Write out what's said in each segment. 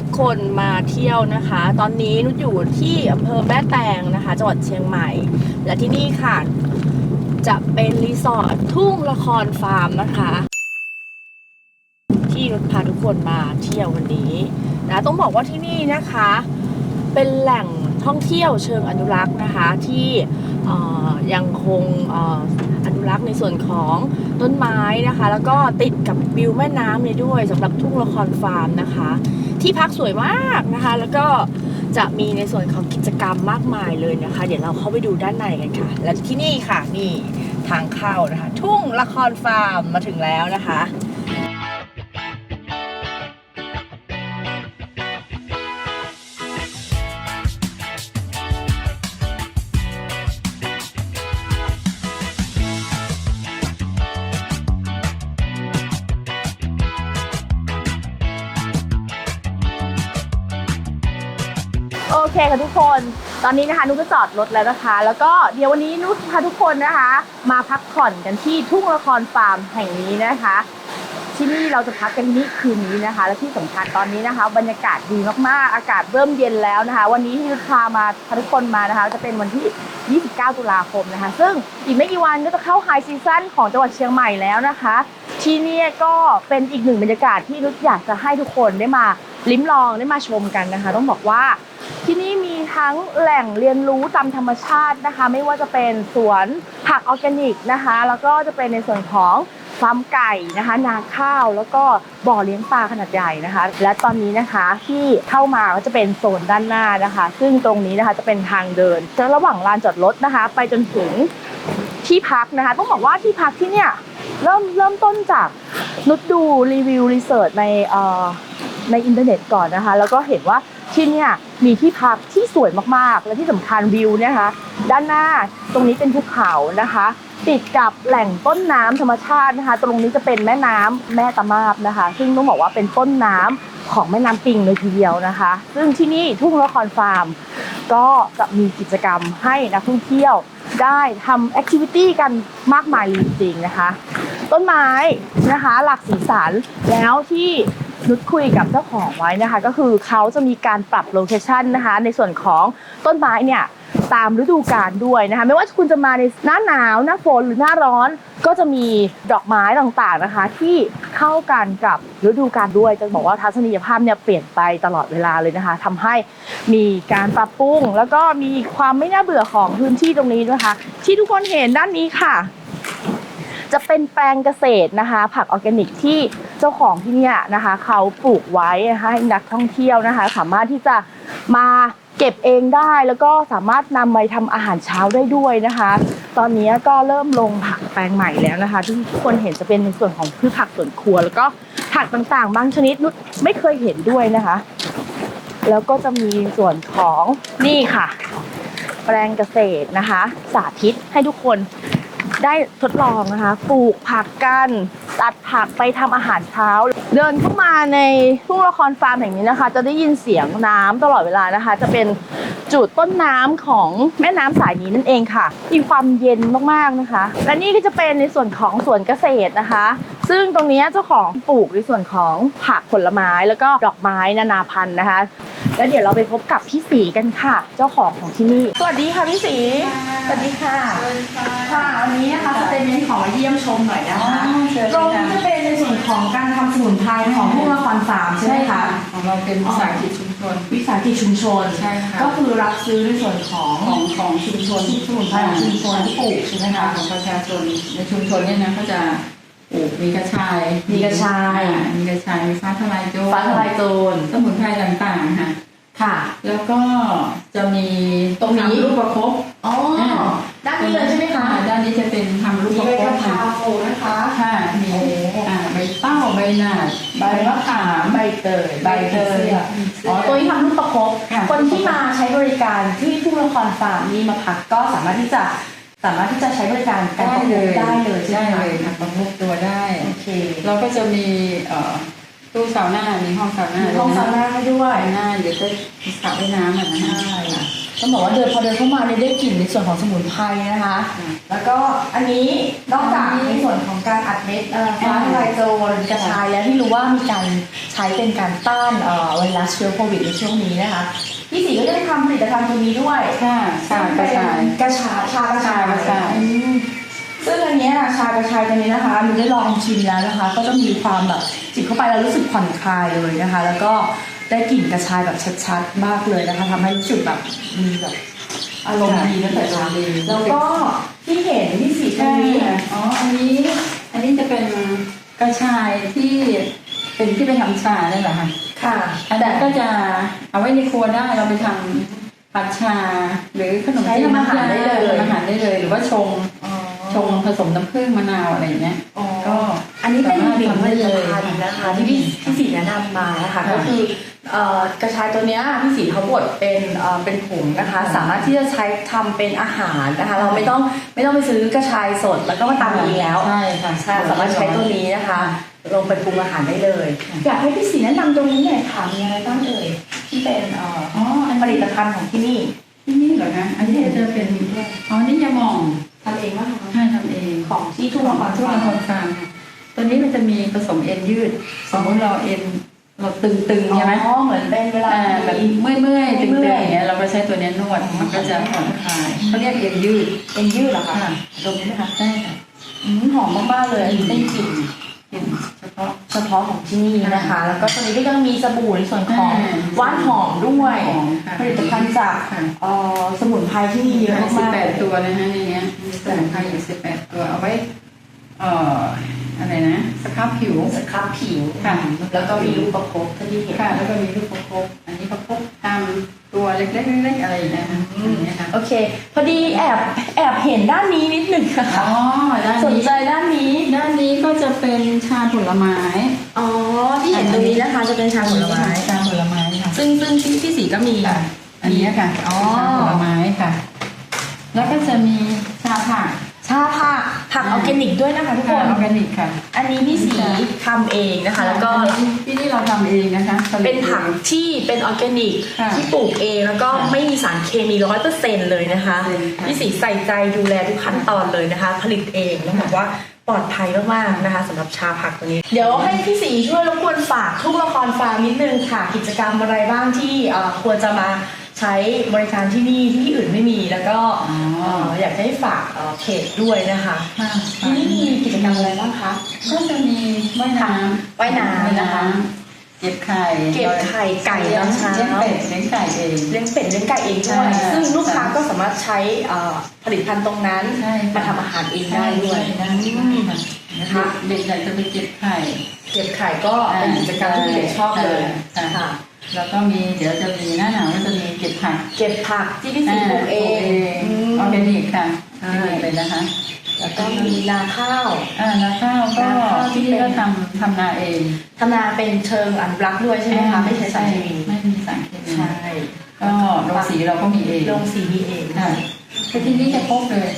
ทุกคนมาเที่ยวนะคะ ตอนนี้นุชอยู่ที่อำเภอแม่แตงนะคะจังหวัดเชียงใหม่ และที่นี่ค่ะ จะเป็นรีสอร์ททุ่งละครฟาร์มนะคะ ที่นุชพาทุกคนมาเที่ยววันนี้นะต้องบอกว่าที่นี่นะคะ เป็นแหล่งท่องเที่ยวเชิงอนุรักษ์นะคะที่ยังคงเอ่ออนุรักษ์ในส่วนของต้นไม้นะคะ แล้วก็ติดกับวิวแม่น้ำเลยด้วยสำหรับทุ่งละครฟาร์มนะคะ ที่พักสวยมากนะคะ แล้วก็จะมีในส่วนของกิจกรรมมากมายเลยนะคะ เดี๋ยวเราเข้าไปดูด้านในกันค่ะ และที่นี่ค่ะนี่ทางเข้านะคะ ทุ่งละครฟาร์มมาถึงแล้วนะคะ เคค่ะทุกคน ตอนนี้นะคะนุชก็จอดรถแล้วนะคะ แล้วก็เดี๋ยววันนี้นุชพาทุกคนนะคะ มาพักผ่อนกันที่ทุ่งละครฟาร์มแห่งนี้นะคะ ที่นี่เราจะพักกันที่นี่คืนนี้นะคะ และที่สำคัญตอนนี้นะคะ บรรยากาศดีมากๆ อากาศเริ่มเย็นแล้วนะคะ วันนี้ที่นุชพามาพาทุกคนมานะคะ จะเป็นวันที่ 29 ตุลาคมนะคะ ซึ่งอีกไม่กี่วันก็จะเข้าไฮซีซั่นของจังหวัดเชียงใหม่แล้วนะคะ ที่นี่ก็เป็นอีกหนึ่งบรรยากาศที่นุชอยากจะให้ทุกคนได้มา ลิ้มลองได้มาชมกันนะคะ ต้องบอกว่าที่นี่มีทั้งแหล่งเรียนรู้ตามธรรมชาตินะคะ ไม่ว่าจะเป็นสวนผักออร์แกนิกนะคะ แล้วก็จะเป็นในส่วนของฟาร์มไก่นะคะ นาข้าวแล้วก็บ่อเลี้ยงปลาขนาดใหญ่นะคะ และตอนนี้นะคะที่เข้ามาก็จะเป็นโซนด้านหน้านะคะ ซึ่งตรงนี้นะคะจะเป็นทางเดินจะระหว่างลานจอดรถนะคะ ไปจนถึงที่พักนะคะ ต้องบอกว่าที่พักที่เนี่ยเริ่มเริ่มต้นจากนุชดูรีวิวรีเสิร์ชในเอ่อ ในอินเทอร์เน็ตก่อนนะคะ แล้วก็เห็นว่าที่เนี่ยมีที่พักที่สวยมากๆ และที่สำคัญวิวเนี่ยนะคะด้านหน้าตรงนี้เป็นภูเขานะคะ ติดกับแหล่งต้นน้ำธรรมชาตินะคะ ตรงนี้จะเป็นแม่น้ำแม่ตะมาบนะคะ ซึ่งต้องบอกว่าเป็นต้นน้ำของแม่น้ำปิงเลยทีเดียวนะคะ ซึ่งที่นี่ทุ่งละครฟาร์ม ก็จะมีกิจกรรมให้นักท่องเที่ยวได้ทำแอคทิวิตี้กันมากมายเลยจริงๆนะคะ ต้นไม้นะคะ หลากสีสันแล้วที่ นุชคุยกับเจ้าของไว้นะคะ ก็คือเขาจะมีการปรับโลเคชันนะคะในส่วนของต้นไม้เนี่ยตามฤดูกาลด้วยนะคะไม่ว่าคุณจะมาในหน้าหนาวหน้าฝนหรือหน้าร้อน ก็จะมีดอกไม้ต่างๆนะคะ ที่เข้ากันกับฤดูกาลด้วยจะบอกว่าทัศนียภาพเนี่ยเปลี่ยนไปตลอดเวลาเลยนะคะทำให้มีการปรับปรุง แล้วก็มีความไม่น่าเบื่อของพื้นที่ตรงนี้นะคะ ที่ทุกคนเห็นด้านนี้ค่ะ จะเป็นแปลงเกษตรนะคะ ผักออร์แกนิกที่ เจ้าของที่เนี่ยนะคะเขาปลูกไว้นะคะให้นักท่องเที่ยวนะคะ สามารถที่จะมาเก็บเองได้แล้วก็สามารถนำไปทำอาหารเช้าได้ด้วยนะคะ ตอนนี้ก็เริ่มลงผักแปลงใหม่แล้วนะคะ ที่ทุกคนเห็นจะเป็นในส่วนของพืชผักสวนครัว แล้วก็ผักต่างๆ บางชนิดนุชไม่เคยเห็นด้วยนะคะ แล้วก็จะมีส่วนของนี่ค่ะ แปลงเกษตรนะคะ สาธิตให้ทุกคนได้ทดลองนะคะ ปลูกผักกันตัดผักไปทำอาหารเช้า เดินเข้ามาในทุ่งละครฟาร์มแห่งนี้นะคะ จะได้ยินเสียงน้ำตลอดเวลานะคะ จะเป็นจุดต้นน้ำของแม่น้ำสายนี้นั่นเองค่ะ มีความเย็นมากๆนะคะ และนี่ก็จะเป็นในส่วนของสวนเกษตรนะคะ ซึ่งตรงนี้เจ้าของปลูกในส่วนของผักผลไม้แล้วก็ดอกไม้นานาพันธุ์นะคะ แล้วเดี๋ยวเราไปพบกับพี่สีกันค่ะ เจ้าของของที่นี่ สวัสดีค่ะพี่สี สวัสดีค่ะ ค่ะวันนี้นะคะจะเป็นขอมาเยี่ยมชมหน่อยนะคะอ๋อเชิญตรงค่ะนี้จะเป็นในส่วนของการทำสมุนไพรของทุ่งละครฟาร์มใช่ไหมคะ ของเราเป็นวิสาหกิจชุมชน วิสาหกิจชุมชน ใช่ค่ะ ก็คือรับซื้อในส่วนของของของชุมชนสมุนไพรของชุมชนที่ปลูกใช่ไหมนะคะคะ ของประชาชนในชุมชนเนี่ยนะก็จะปลูกมีกระชาย มีกระชายอ่มีกระชายมีฟ้าทลายโจรฟ้าทลายโจรสมุนไพรต่างๆค่ะ ค่ะ แล้วก็จะมีตรงนี้ทำลูกประคบอ๋อด้านนี้เลยใช่ไหมคะอ่าด้านนี้จะเป็นทำลูกมีประใบคกบระเพค่ะรานะคะค่ะมีโอ้อ่าใบเต้าใบหนาดใบมะขามใบเตยใบเตยอ๋อตัวนี้ทำลูกประคบค่ะคนที่มาใช้บริการที่ทุ่งละครฟาร์มนี่มาพักก็สามารถที่จะสามารถที่จะใช้บริการการประคบได้เลยใช่ไหมได้คะเลยค่ะประคบตัวได้โอเคเราก็จะมีเอ่อ ตู้ซาวน่ามีห้องซาวน่ามีห้องซาวน่าให้ด้วยซาวน่าเดี๋ยวจะสระว่ายน้ำอะนะใช่คะต้องบอกว่าเดินพอเดินเข้ามาเนี่ยได้กลิ่นในส่วนของสมุนไพรนะคะ แล้วก็อันนี้นอกจากในส่วนของการอัดเม็ดเอ่อฟ้าทลายโจรกระชายแล้วที่รู้ว่ามีการใช้เป็นการต้านเอ่อไวรัสเชื้อโควิดในช่วงนี้นะคะพี่สีก็ได้ทำผลิตภัณฑ์ตัวนี้ด้วยค่ะชากระชายกระชายชากระชายชากระชายอืมซึ่งอันเนี้ยชากระชายตัวนี้นะคะหนูได้ลองชิมแล้วนะคะ ก็จะมีความแบบ จิบเข้าไปแล้วรู้สึกผ่อนคลายเลยนะคะ แล้วก็ได้กลิ่นกระชายแบบชัดๆมากเลยนะคะทำให้รู้สึกแบบมีแบบอารมณ์ดีตั้งแต่เช้าแล้วก็ที่เห็นที่สีตรงนี้อ๋ออันนี้อันนี้จะเป็นกระชายที่เป็นที่ไปทำชาได้แหละค่ะค่ะอันนั้นก็จะเอาไว้ในครัวได้เราไปทำผัดชาหรือขนมใช้จีนทำอาหารได้เลยทำอาหารได้เลย หรือว่าชงอ๋อ ชงผสมน้ำผึ้งมะนาวอะไรอย่างเงี้ยอ๋อก็อันนี้เป็นหนึ่งสามารถทำผได้ลิเลตยภัณฑ์นะคะที่พี่พี่สีแนะนำมานะคะค่ะก็คือเอ่อกระชายตัวเนี้ยพี่สีเขาบดเป็นเอ่อเป็นผงนะคะค่ะสามารถที่จะใช้ทำเป็นอาหารนะคะ เราไม่ต้องไม่ต้องไปซื้อกระชายสดแล้วก็มาตำเองแล้วใช่ค่ะใช่สามารถใช้ตัวนี้นะคะลงไปปรุงอาหารได้เลยค่ะอยากให้พี่สีแนะนำตรงนี้หน่อยค่ะมีอะไรบ้างเอ่ยที่เป็นเอ่ออ๋ออันผลิตภัณฑ์ของที่นี่ที่นี่เหรอคะอันนี้จะเป็นอ๋อนี่ยาหมอง ทำเองไหมคะใช่ทำเองของที่ทุ่งละครทุกฟาละร์คมรฟาร์มค่ะตัวนี้มันจะมีผสมเอ็นยืด สมมติเราเอ็นเราตึงๆใช่ไหมอ๋อเหมือนเป็นเวลาอ่าแบบมีเมื่อยเมื่อยๆตึงเมื่ๆอยๆอย่างเงี้ยเราก็ใช้ตัวเนี้ยนวดมันก็จะผ่อนคลายเขาเรียกเอ็นยืดเป็นยืดเหรอคะค่ะดมไหมคะใช่ค่ะอืมหอมมากๆเลยได้กลิ่น กลิ่นเฉพาะเฉพาะของที่นี่นะคะ แล้วก็ตอนนี้ก็ยังมีสบู่ในส่วนของอ่าว่านหอมด้วยหอมค่ะผลิตภัณฑ์จากค่ะเอ่อสมุนไพรที่มีเยอะสิบมากแปดตัวนะฮะในเนี้ยมีสมุนไพรอยู่สิบแปดตัวเอาไว้ เอ่ออะไรนะสครับผิวๆสครับผิวค่ะแล้วก็มีลูกประคบที่ที่เห็นค่ะ แล้วก็มีลูกประคบอันนี้ประคบตามตัวเล็กๆเล็กๆอะไรอย่างเงี้ยค่ะอือัมนนี้ค่ะโอเค พอดีแอบแอบเห็นด้านนี้นิดหนึ่งค่ะอ๋อด้านสนนี้ใจด้านนี้ ด้านนี้ก็จะเป็นชาผลไม้ อ๋อที่เห็นตรงนี้นะคะจะเป็นชาผลไม้ชาผลไม้ค่ะซึ่งซึ่งที่ที่สีก็มีค่ะอันนี้ค่ะอ๋อชาผลไม้ค่ะ แล้วก็จะมีชาผัก ชาผักผักออร์แกนิกด้วยนะคะทุกคค่ะน ออร์แกนิกค่ะ อันนี้พี่สีทำเองนะคะ แล้วก็ที่นี่เราทำเองนะคะผลิตเป็นผักที่เป็นออร์แกนิกค่ะที่ปลูกเองแล้วก็ค่ะไม่มีสารเคมีร้อยเปอร์เซ็นต์เลยนะคะเซ็นค่ะ พี่สีใส่ใจดูแลทุกขั้นตอนเลยนะคะ ผลิตเองแล้วบอกว่าปลอดภัยมากๆนะคะสำหรับชาผักตัวนี้ เดี๋ยวให้พี่สีช่วยรบกวนฝากทุกละครฟาร์มนิดนึงค่ะ กิจกรรมอะไรบ้างที่เอ่อควรจะมา ใช้บริการที่นี่ที่ที่อื่นไม่มีแล้วก็อ๋อเอ่ออยากจะให้ฝากเอ่อเพจด้วยนะคะ ค่ะที่นี่มีกิจกรรมอะไรบ้างคะ ก็จะมีว่ายน้ำว่ายน้ำนะคะ เก็บไข่เก็บไข่ไก่ตอนเช้าเลี้ยงเป็ดเลี้ยงไก่เอง เลี้ยงเป็ดเลี้ยงไก่เองด้วยใช่ซึ่งลูกค้าก็สามารถใช้เอ่อผลิตภัณฑ์ตรงนั้นใช่ค่ะมาทำอาหารเองได้ด้วยได้อืมค่ะนะคะเด็กอยากจะไปเก็บไข่ เก็บไข่ก็เป็นกิจกรรมที่เด็กชอบเลยค่ะ ค่ะ แล้วก็มีเดี๋ยวจะมีหน้าหนาวก็จะมีเก็บผักเก็บผักที่พี่สีปลูกเองมออร์แกนิกค่ะใช่ออร์แกนิกเลยนะคะ แล้วก็มีนาข้าวอ่านาข้าวก็นาข้าวที่ที่นี่เป็ก็นทำทำนาเองทำนาเป็นเชิงอนุรักษ์ด้วยใช่ไหมคะไม่ใช้สารเคมีไม่มีสารเคมีใช่ก็โรงสีเราก็มีเองลงสีมีเองค่ะแต่ที่นี่จะครบเลย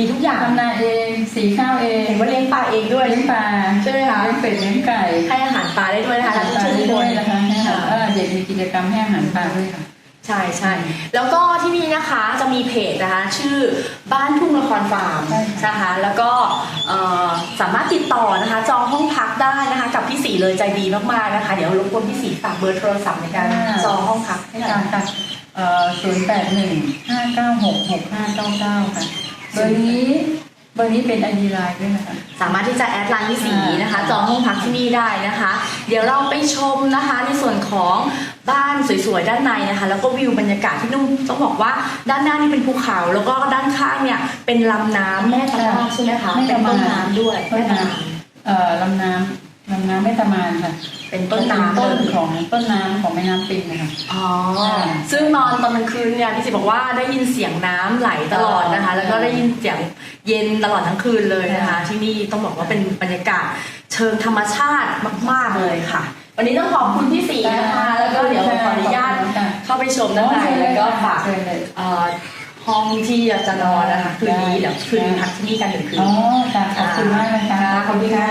มีทุกอย่างทำนาเองสีข้าวเองเห็นว่าเลี้ยงปลาเองด้วยเลี้ยงปลาใช่ไหมคะเลี้ยงเป็ดเลี้ยงไก่ให้อาหารปลาได้ด้วยนะคะให้อาหารปลาได้ด้วยนะคะให้อาหารเออเด็กมีกิจกรรมให้อาหารปลาด้วยค่ะใช่ใช่แล้วก็ที่นี่นะคะจะมีเพจนะคะ ชื่อบ้านทุ่งละครฟาร์มใช่ค่ะนะคะแล้วก็เอ่อสามารถติดต่อนะคะ จองห้องพักได้นะคะ กับพี่สีเลยใจดีมากๆนะคะ เดี๋ยวรบกวนพี่สีฝากเบอร์โทรศัพท์ในการจองห้องพักให้หน่อยค่ะค่ะเอ่อศูนย์แปดหนึ่งห้าเก้าหกหกห้าเก้าเก้าค่ะ เบอร์นี้เบอร์นี้เป็นไอดีไลน์ด้วยนะคะ สามารถที่จะแอดไลน์พี่สีนะคะ จองห้องพักที่นี่ได้นะคะ เดี๋ยวเราไปชมนะคะในส่วนของบ้านสวยๆด้านในนะคะ แล้วก็วิวบรรยากาศที่นุ่มต้องบอกว่าด้านหน้านี่เป็นภูเขา แล้วก็ด้านข้างเนี่ยเป็นลำน้ำแม่ตะมานใช่ไหมคะแม่เป็ตะนมานต้นน้ำด้วยต้นแม่ตะน้มานำเอ่อลำน้ำ ลำน้ำแม่ตะมานค่ะเป็นต้นน้ำต้นเลยของต้นน้ำของแม่น้ำปิงนะคะอ๋อซึ่งนอนตอนกลางคืนเนี่ยพี่สิบอกว่าได้ยินเสียงน้ำไหลตลอดนะคะ แล้วก็ได้ยินเสียงเย็นตลอดทั้งคืนเลยนะคะ ที่นี่ต้องบอกว่าเป็นบรรยากาศเชิงธรรมชาติมาก ๆเลยค่ะ วันนี้ต้องขอบคุณพี่สีนะคะ แล้วก็เดี๋ยวขออนุญาตเข้าไปชมด้านในแล้วก็ฝากเชิญเลยเอ่อห้องที่จะนอนนะคะคืนนี้เดี๋ยวคืนนี้พักที่นี่กันหนึ่งคืนอ๋อค่ะขอบคุณมากนะคะค่ะขอบคุณค่ะ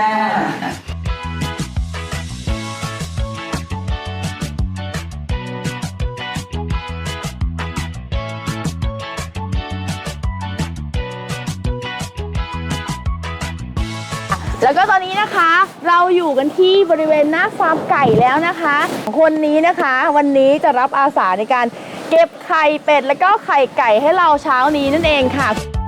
ค่ะ แล้วก็ตอนนี้นะคะเราอยู่กันที่บริเวณหน้าฟาร์มไก่แล้วนะคะ คนนี้นะคะวันนี้จะรับอาสาในการเก็บไข่เป็ด แล้วก็ไข่ไก่ให้เราเช้านี้นั่นเองค่ะค่ะ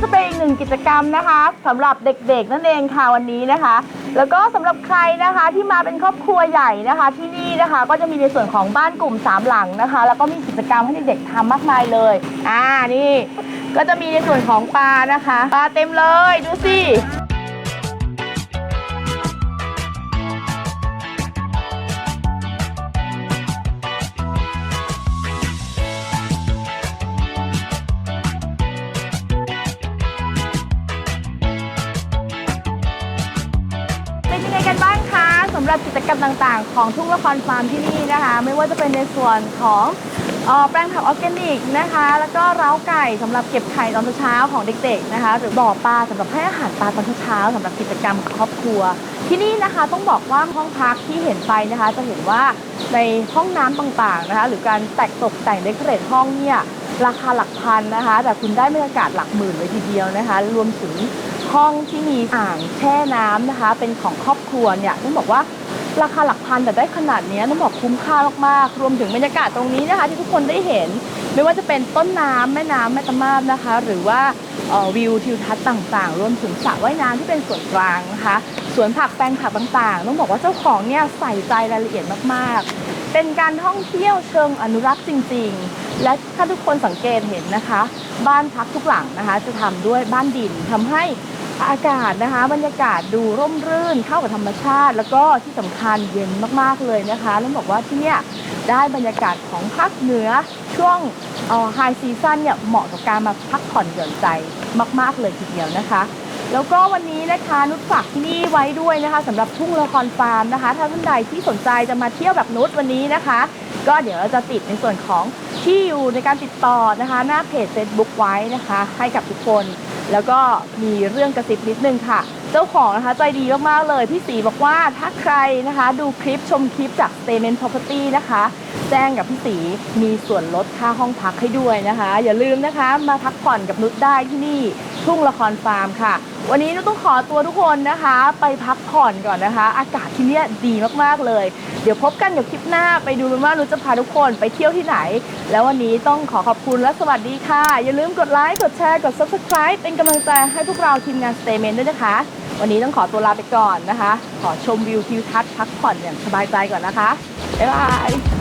ก็นี่ก็จะเป็นอีกหนึ่งกิจกรรมนะคะสำหรับเด็กๆนั่นเองค่ะวันนี้นะคะ แล้วก็สำหรับใครนะคะที่มาเป็นครอบครัวใหญ่นะคะ ที่นี่นะคะก็จะมีในส่วนของบ้านกลุ่มสามหลังนะคะ แล้วก็มีกิจกรรมให้เด็กๆทำมากมายเลยอ่านี่ก็จะมีในส่วนของปลานะคะปลาเต็มเลยดูสิ กันบ้างคะสำหรับกิจกรรมต่างๆ ของทุ่งละครฟาร์มที่นี่นะคะ ไม่ว่าจะเป็นในส่วนของออแปลงผักออร์แกนิกนะคะ แล้วก็เล้าไก่สำหรับเก็บไข่ตอนเช้าของเด็กๆนะคะ หรือบ่อปลาสำหรับให้อาหารปลาตอนเช้าๆสำหรับกิจกรรมครอบครัว ที่นี่นะคะต้องบอกว่าห้องพักที่เห็นไปนะคะ จะเห็นว่าในห้องน้ำต่างๆนะคะ หรือการแต่งตกแต่งเดคอเรทห้องเนี่ยราคาหลักพันนะคะ แต่คุณได้บรรยากาศหลักหมื่นเลยทีเดียวนะคะ รวมถึง ห้องที่มีอ่างแช่น้ำนะคะ เป็นของครอบครัวเนี่ยต้องบอกว่าราคาหลักพันแต่ได้ขนาดนี้ต้องบอกคุ้มค่ามากๆรวมถึงบรรยากาศตรงนี้นะคะ ที่ทุกคนได้เห็น ไม่ว่าจะเป็นต้นน้ำแม่น้ำแม่ตะมาบนะคะ หรือว่าออวิวทิวทัศน์ต่างๆ รวมถึงสระว่ายน้ำที่เป็นส่วนกลางนะคะสวนผักแปลงผักต่างๆ ต้องบอกว่าเจ้าของเนี่ยใส่ใจรายละเอียดมากๆ เป็นการท่องเที่ยวเชิงอนุรักษ์จริง ๆ และถ้าทุกคนสังเกตเห็นนะคะ บ้านพักทุกหลังนะคะ จะทำด้วยบ้านดินทำให้ อากาศนะคะ บรรยากาศดูร่มรื่นเข้ากับธรรมชาติ แล้วก็ที่สำคัญเย็นมากๆเลยนะคะต้องบอกว่าที่เนี่ยได้บรรยากาศของภาคเหนือช่วงไฮซีซั่นเนี่ยเหมาะกับการมาพักผ่อนหย่อนใจมาก ๆ เลยทีเดียวนะคะ แล้วก็วันนี้นะคะนุชฝากที่นี่ไว้ด้วยนะคะสำหรับทุ่งละครฟาร์มนะคะ ถ้าท่านใดที่สนใจจะมาเที่ยวแบบนุชวันนี้นะคะ ก็เดี๋ยวเราจะติดในส่วนของที่อยู่ในการติดต่อนะคะ หน้าเพจ Facebook ไว้นะคะ ให้กับทุกคน แล้วก็มีเรื่องกระซิบนิดนึงค่ะ เจ้าของนะคะใจดีมากๆเลย พี่สีบอกว่าถ้าใครนะคะ ดูคลิปชมคลิปจาก Statement Property นะคะ แจ้งกับพี่สีมีส่วนลดค่าห้องพักให้ด้วยนะคะ อย่าลืมนะคะ มาพักผ่อนกับนุชได้ที่นี่ ทุ่งละครฟาร์มค่ะ วันนี้นุชต้องขอตัวทุกคนนะคะ ไปพักผ่อนก่อนนะคะ อากาศที่นี่ดีมากๆเลย เดี๋ยวพบกันเดี๋ยวคลิปหน้าไปดูกันว่านุชจะพาทุกคนไปเที่ยวที่ไหน แล้ววันนี้ต้องขอขอบคุณและสวัสดีค่ะ อย่าลืมกดไลค์กดแชร์กด subscribe เป็นกำลังใจให้พวกเราทีมงาน Stayment ด้วยนะคะ วันนี้ต้องขอตัวลาไปก่อนนะคะ ขอชมวิวทิวทัศน์พักผ่อนอย่างสบายใจก่อนนะคะบ๊ายบาย